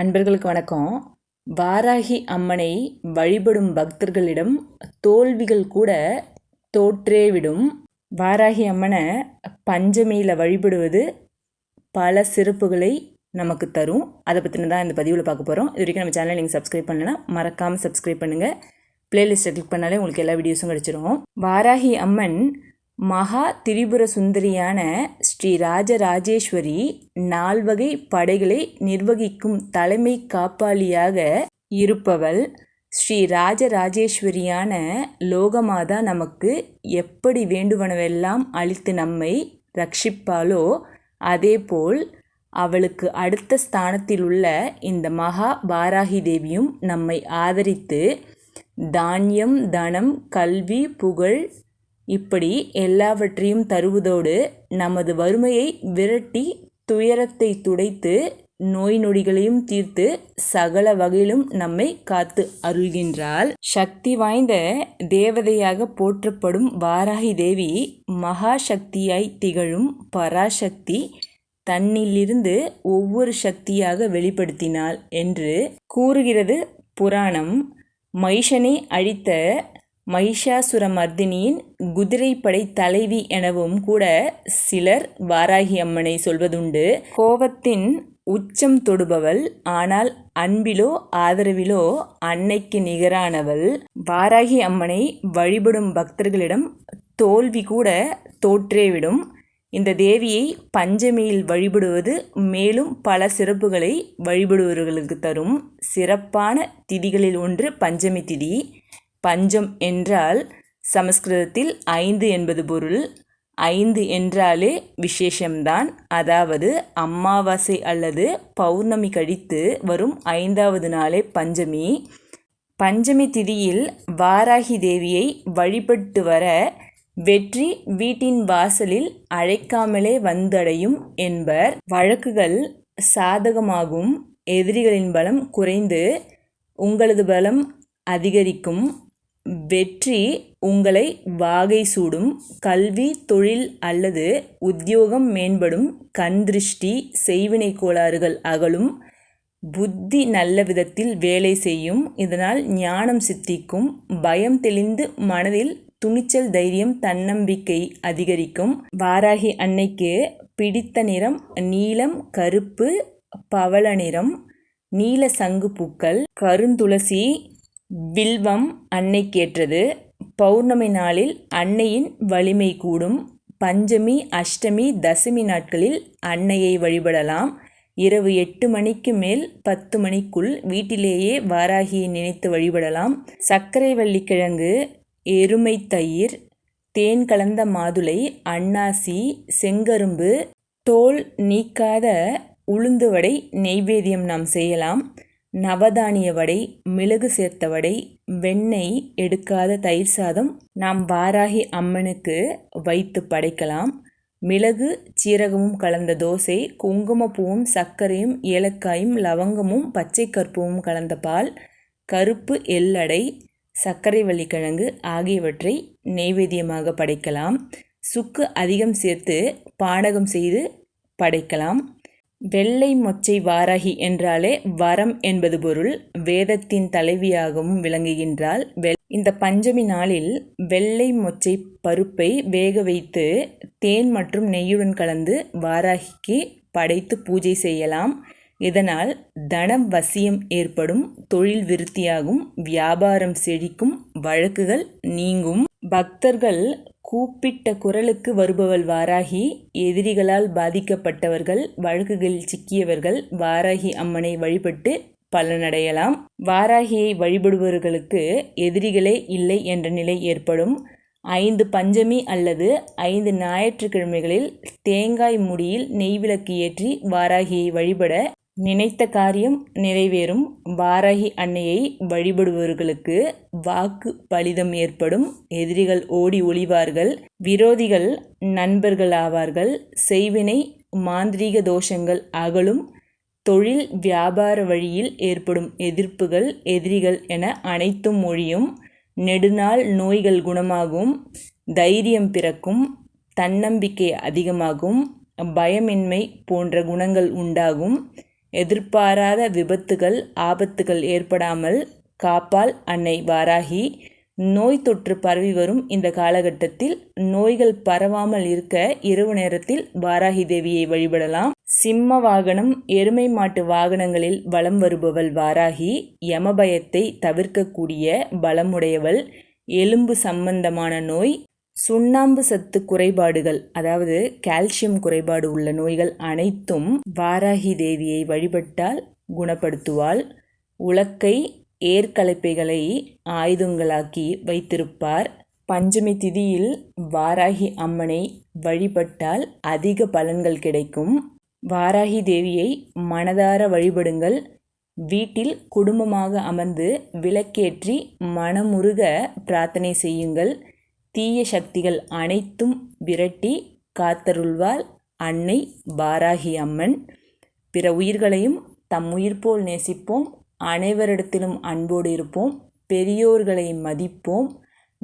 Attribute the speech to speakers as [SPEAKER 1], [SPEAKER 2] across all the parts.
[SPEAKER 1] அன்பர்களுக்கு வணக்கம். வாராகி அம்மனை வழிபடும் பக்தர்களிடம் தோல்விகள் கூட தோற்றே விடும். வாராகி அம்மனை பஞ்சமியில் வழிபடுவது பல சிறப்புகளை நமக்கு தரும். அதை பற்றின தான் இந்த பதிவில் பார்க்க போகிறோம் இது வரைக்கும் நம்ம சேனலை நீங்கள் சப்ஸ்கிரைப் பண்ணலாம் மறக்காமல் சப்ஸ்கிரைப் பண்ணுங்கள் பிளேலிஸ்ட்டை கிளிக் பண்ணாலே உங்களுக்கு எல்லா வீடியோஸும் கிடச்சிரும். வாராகி அம்மன் மகா திரிபுர சுந்தரியான ஸ்ரீ ராஜராஜேஸ்வரி நால்வகை படைகளை நிர்வகிக்கும் தலைமை காப்பாளியாக இருப்பவள். ஸ்ரீ ராஜராஜேஸ்வரியான லோகமாதா நமக்கு எப்படி வேண்டுவனவெல்லாம் அளித்து நம்மை ரட்சிப்பாளோ அதேபோல் அவளுக்கு அடுத்த ஸ்தானத்தில் உள்ள இந்த மகா பாராகி தேவியும் நம்மை ஆதரித்து தானியம் தனம் கல்வி புகழ் இப்படி எல்லாவற்றையும் தருவதோடு நமது வறுமையை விரட்டி துயரத்தை துடைத்து நோய் நொடிகளையும் தீர்த்து சகல வகையிலும் நம்மை காத்து அருள்கின்றாள். சக்தி வாய்ந்த தேவதையாக போற்றப்படும் வாராகி தேவி மகா சக்தியாய் திகழும் பராசக்தி தன்னிலிருந்து ஒவ்வொரு சக்தியாக வெளிப்படுத்தினாள் என்று கூறுகிறது புராணம். மைஷனை அழித்த மகிஷாசுரமர்தினியின் குதிரைப்படை தலைவி எனவும் கூட சிலர் வாராகி அம்மனை சொல்வதுண்டு. கோபத்தின் உச்சம் தொடுபவள் ஆனால் அன்பிலோ ஆதரவிலோ அன்னைக்கு நிகரானவள். வாராகி அம்மனை வழிபடும் பக்தர்களிடம் தோல்வி கூட தோற்றேவிடும். இந்த தேவியை பஞ்சமியில் வழிபடுவது மேலும் பல சிறப்புகளை வழிபடுபவர்களுக்கு தரும் சிறப்பான திதிகளில் ஒன்று பஞ்சமி திதி. பஞ்சம் என்றால் சமஸ்கிருதத்தில் ஐந்து என்பது பொருள். ஐந்து என்றாலே விசேஷம்தான். அதாவது அமாவாசை அல்லது பௌர்ணமி கழித்து வரும் ஐந்தாவது நாளே பஞ்சமி. பஞ்சமி திதியில் வாராகி தேவியை வழிபட்டு வர வெற்றி வீட்டின் வாசலில் அழைக்காமலே வந்தடையும் என்பர். வழக்குகள் சாதகமாகும். எதிரிகளின் பலம் குறைந்து உங்களது பலம் அதிகரிக்கும். வெற்றி உங்களை வாகை சூடும். கல்வி தொழில் அல்லது உத்தியோகம் மேம்படும். கண் திருஷ்டி செய்வினை கோளாறுகள் அகலும். புத்தி நல்ல விதத்தில் வேலை செய்யும். இதனால் ஞானம் சித்திக்கும். பயம் தெளிந்து மனதில் துணிச்சல் தைரியம் தன்னம்பிக்கை அதிகரிக்கும். வாராகி அன்னைக்கு பிடித்த நிறம் நீலம் கருப்பு பவள நிறம் நீல சங்கு பூக்கள் கருந்துளசி வில்வம் அன்னைக்கேற்றது. பௌர்ணமி நாளில் அன்னையின் வலிமை கூடும். பஞ்சமி அஷ்டமி தசமி நாட்களில் அன்னையை வழிபடலாம். இரவு எட்டு மணிக்கு மேல் பத்து மணிக்குள் வீட்டிலேயே வாராகியை நினைத்து வழிபடலாம். சர்க்கரை வள்ளிக்கிழங்கு எருமை தயிர் தேன் கலந்த மாதுளை அன்னாசி செங்கரும்பு தோல் நீக்காத உளுந்து வடை நெய்வேதியம் நாம் செய்யலாம். நவதானிய வடை மிளகு சேர்த்த வடை வெண்ணெய் எடுக்காத தயிர் சாதம் நாம் வாராகி அம்மனுக்கு வைத்து படைக்கலாம். மிளகு சீரகமும் கலந்த தோசை குங்குமப்பூவும் சர்க்கரையும் ஏலக்காயும் லவங்கமும் பச்சை கற்பூவும் கலந்த பால் கருப்பு எள்ளடை சர்க்கரை வள்ளிக்கிழங்கு ஆகியவற்றை நெய்வேத்தியமாக படைக்கலாம். சுக்கு அதிகம் சேர்த்து பானகம் செய்து படைக்கலாம். வெள்ளை மொச்சை வாராகி என்றாலே வரம் என்பது பொருள் வேதத்தின் தலைவியாகவும் விளங்குகின்றாள் இந்த பஞ்சமி நாளில் வெள்ளை மொச்சை பருப்பை வேக வைத்து தேன் மற்றும் நெய்யுடன் கலந்து வாராகிக்கு படைத்து பூஜை செய்யலாம். இதனால் தனம் வசியம் ஏற்படும் தொழில் விருத்தியாகும் வியாபாரம் செழிக்கும் வழக்குகள் நீங்கும். பக்தர்கள் கூப்பிட்ட குரலுக்கு வருபவள் வாராகி எதிரிகளால் பாதிக்கப்பட்டவர்கள் வழக்குகளில் சிக்கியவர்கள் வாராகி அம்மனை வழிபட்டு பலனடையலாம். வாராகியை வழிபடுபவர்களுக்கு எதிரிகளே இல்லை என்ற நிலை ஏற்படும். ஐந்து பஞ்சமி அல்லது ஐந்து ஞாயிற்றுக்கிழமைகளில் தேங்காய் முடியில் நெய் விளக்கு ஏற்றி வாராகியை வழிபட நினைத்த காரியம் நிறைவேறும். வாராகி அன்னையை வழிபடுபவர்களுக்கு வாக்கு பலிதம் ஏற்படும். எதிரிகள் ஓடி ஒளிவார்கள். விரோதிகள் நண்பர்கள் ஆவார்கள் செய்வினை மாந்திரீக தோஷங்கள் அகலும். தொழில் வியாபார வழியில் ஏற்படும் எதிர்ப்புகள் எதிரிகள் என அனைத்தும் மொழியும். நெடுநாள் நோய்கள் குணமாகும். தைரியம் பிறக்கும். தன்னம்பிக்கை அதிகமாகும். பயமின்மை போன்ற குணங்கள் உண்டாகும். எதிர்பாராத விபத்துகள் ஆபத்துகள் ஏற்படாமல் காப்பால் அன்னை வாராகி. நோய் தொற்று பரவி வரும் இந்த காலகட்டத்தில் நோய்கள் பரவாமல் இருக்க இரவு நேரத்தில் வாராகி தேவியை வழிபடலாம். சிம்ம வாகனம் எருமை மாட்டு வாகனங்களில் வலம் வருபவள் வாராகி யமபயத்தை தவிர்க்கக்கூடிய பலமுடையவள். எலும்பு சம்பந்தமான நோய் சுண்ணாம்பு சத்து குறைபாடுகள் அதாவது கால்சியம் குறைபாடு உள்ள நோய்கள் அனைத்தும் வாராகி தேவியை வழிபட்டால் குணப்படுத்துவாள். உலக்கை ஏற்கலைப்பைகளை ஆயுதங்களாக்கி வைத்திருப்பார். பஞ்சமி திதியில் வாராகி அம்மனை வழிபட்டால் அதிக பலன்கள் கிடைக்கும். வாராகி தேவியை மனதார வழிபடுங்கள். வீட்டில் குடும்பமாக அமர்ந்து விளக்கேற்றி மனமுருக பிரார்த்தனை செய்யுங்கள். தீய சக்திகள் அனைத்தும் விரட்டி காத்தருள்வாள் அன்னை பாராகி அம்மன். பிற உயிர்களையும் தம் உயிர் போல் நேசிப்போம். அனைவரிடத்திலும் அன்போடு இருப்போம். பெரியோர்களை மதிப்போம்.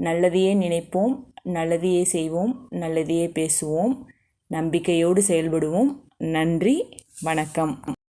[SPEAKER 1] நல்லதையே நினைப்போம். நல்லதையே செய்வோம். நல்லதையே பேசுவோம். நம்பிக்கையோடு செயல்படுவோம். நன்றி. வணக்கம்.